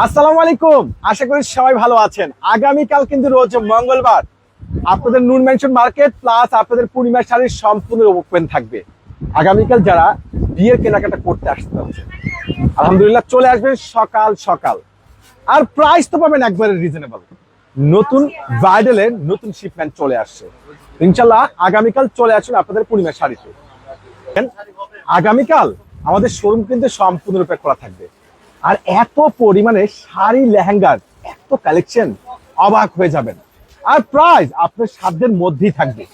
আসসালামু আলাইকুম। আশা করি সবাই ভালো আছেন। আগামীকাল কিন্তু রোজ মঙ্গলবার আপনাদের নুন মেনশন মার্কেট প্লাস আপনাদের পূর্ণিমা শাড়ির সম্পূর্ণ ওপেন থাকবে। আগামীকাল যারা বিয়ের কেনাকাটা করতে আসতে পারছেন আলহামদুলিল্লাহ চলে আসবেন সকাল সকাল। আর প্রাইস তো পাবেন একবারে রিজনেবল নতুন ব্রাইডালের নতুন শিপমেন্ট চলে আসছে। ইনশাল্লাহ আগামীকাল চলে আসুন আপনাদের পূর্ণিমা শাড়িতে। আগামীকাল আমাদের শোরুম কিন্তু সম্পূর্ণরূপে খোলা থাকবে। আর এত পরিমাণে শাড়ি, লেহেঙ্গার, এত কালেকশন অবাক হয়ে যাবেন। আর প্রাইস আপনার সাধ্যের মধ্যেই থাকবে।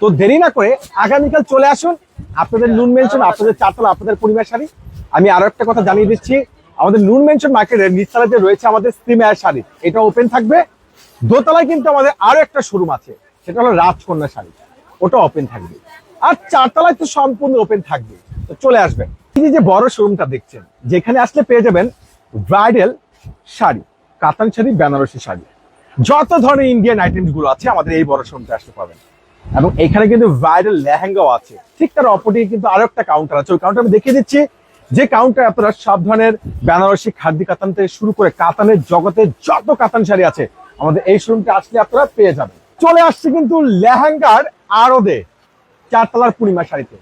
তো দেরি না করে আগামীকাল চলে আসুন। আপনাদের নুন মেনশন আপনাদের চারতলা, আপনাদের পরিবার শাড়ি। আমি আরও একটা কথা জানিয়ে দিচ্ছি। আমাদের নুন মেনশন মার্কেটের নিচতলায় যে রয়েছে আমাদের স্টিমার শাড়ি, এটা ওপেন থাকবে। দোতলায় কিন্তু আমাদের আরও একটা শোরুম আছে, সেটা হলো রাজকন্যা শাড়ি। ওটা ওপেন থাকবে। আর চারতলায় তো সম্পূর্ণ ওপেন থাকবে। তো চলে আসবেন। এই যে বড় শোরুমটা দেখছেন, যেখানে আসলে পেয়ে যাবেন ব্রাইডাল শাড়ি, কাতান শাড়ি, বেনারসি শাড়ি। যত ধরনের ইন্ডিয়ান আইটেমসগুলো আছে, আমাদের এই বড় শোরুমটা আসতে পাবেন। এবং এখানে কিন্তু ব্রাইডাল লেহেঙ্গাও আছে। ঠিক তার অপোজিটে কিন্তু আরও একটা কাউন্টার আছে। ওই কাউন্টার আমি দেখিয়ে দিচ্ছি। যে কাউন্টার আপনারা সব ধরনের বেনারসি, খাদ্য কাতান থেকে শুরু করে কাতানের জগতে যত কাতান শাড়ি আছে, আমাদের এই শোরুমটা আসলে আপনারা পেয়ে যাবেন। চলে আসছে কিন্তু লেহেঙ্গার আরদে চারতলার পূর্ণিমা শাড়িতে।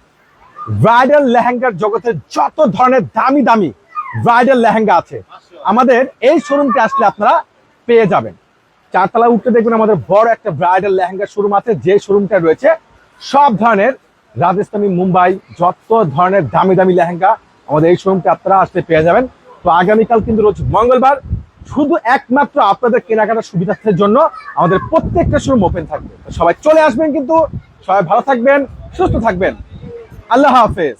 ব্রাইডাল লেহেঙ্গার জগতে যত ধরনের দামি দামি ব্রাইডাল লেহেঙ্গা আছে, আমাদের এই শোরুমটা আসলে আপনারা পেয়ে যাবেন। চারতলা উঠতে দেখবেন আমাদের বড় একটা ব্রাইডাল লেহেঙ্গা শোরুম আছে, যে শোরুমটা রয়েছে, সব ধরনের রাজস্থানী, মুম্বাই, যত ধরনের দামি দামি লেহেঙ্গা আমাদের এই শোরুমটা আপনারা আসলে পেয়ে যাবেন। তো আগামীকাল কিন্তু রোজ মঙ্গলবার শুধু একমাত্র আপনাদের কেনাকাটার সুবিধার্থের জন্য আমাদের প্রত্যেকটা শোরুম ওপেন থাকবে। সবাই চলে আসবেন কিন্তু সবাই ভালো থাকবেন, সুস্থ থাকবেন। আল্লাহ হাফেজ।